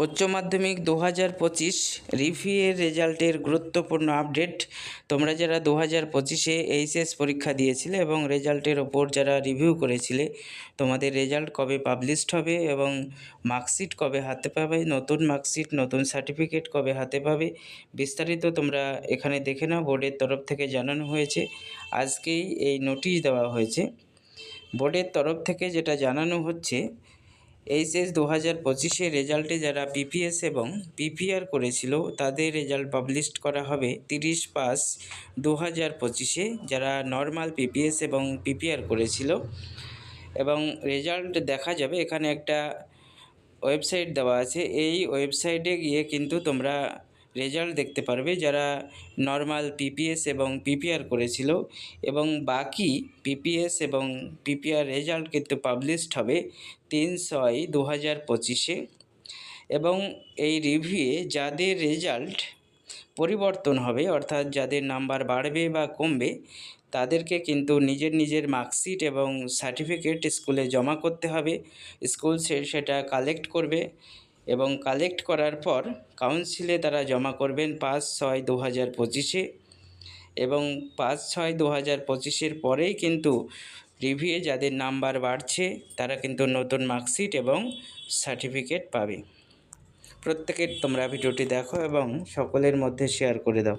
উচ্চ মাধ্যমিক দু হাজার পঁচিশ রিভিউয়ের রেজাল্টের গুরুত্বপূর্ণ আপডেট। তোমরা যারা দু হাজার পঁচিশে এইচএস পরীক্ষা দিয়েছিলে এবং রেজাল্টের ওপর যারা রিভিউ করেছিলে, তোমাদের রেজাল্ট কবে পাবলিশড হবে এবং মার্কশিট কবে হাতে পাবে, নতুন মার্কশিট, নতুন সার্টিফিকেট কবে হাতে পাবে, বিস্তারিত তোমরা এখানে দেখে নাও, বোর্ডের তরফ থেকে জানানো হয়েছে। আজকেই এই নোটিশ দেওয়া হয়েছে। বোর্ডের তরফ থেকে যেটা জানানো হচ্ছে এইচএস দু হাজার পঁচিশে রেজাল্টে যারা পিপিএস এবং পিপিআর করেছিল, তাদের রেজাল্ট পাবলিশড করা হবে তিরিশ পাঁচ দু হাজার পঁচিশে, যারা নর্মাল পিপিএস এবং পিপিআর করেছিল। এবং রেজাল্ট দেখা যাবে, এখানে একটা ওয়েবসাইট দেওয়া আছে। এই ওয়েবসাইটে গিয়ে কিন্তু তোমরা রেজাল্ট দেখতে পারবে যারা নর্মাল পিপিএস এবং পিপিআর করেছিল এবং বাকি পিপিএস এবং পিপিআর রেজাল্ট কিন্তু পাবলিশড হবে তিন ছয় দু হাজার পঁচিশে। এবং এই রিভিউয়ে যাদের রেজাল্ট পরিবর্তন হবে, অর্থাৎ যাদের নাম্বার বাড়বে বা কমবে, তাদেরকে কিন্তু নিজের নিজের মার্কশিট এবং সার্টিফিকেট স্কুলে জমা করতে হবে। স্কুল সেটা কালেক্ট করবে। এবং কালেক্ট করার পর কাউন্সিলে তারা জমা করবেন পাঁচ ছয় দু হাজার পঁচিশে। এবং পাঁচ ছয় দু হাজার পঁচিশের পরেই কিন্তু রিভিউয়ে যাদের নাম্বার বাড়ছে, তারা কিন্তু নতুন মার্কশিট এবং সার্টিফিকেট পাবে। প্রত্যেকের তোমরা ভিডিওটি দেখো এবং সকলের মধ্যে শেয়ার করে দাও।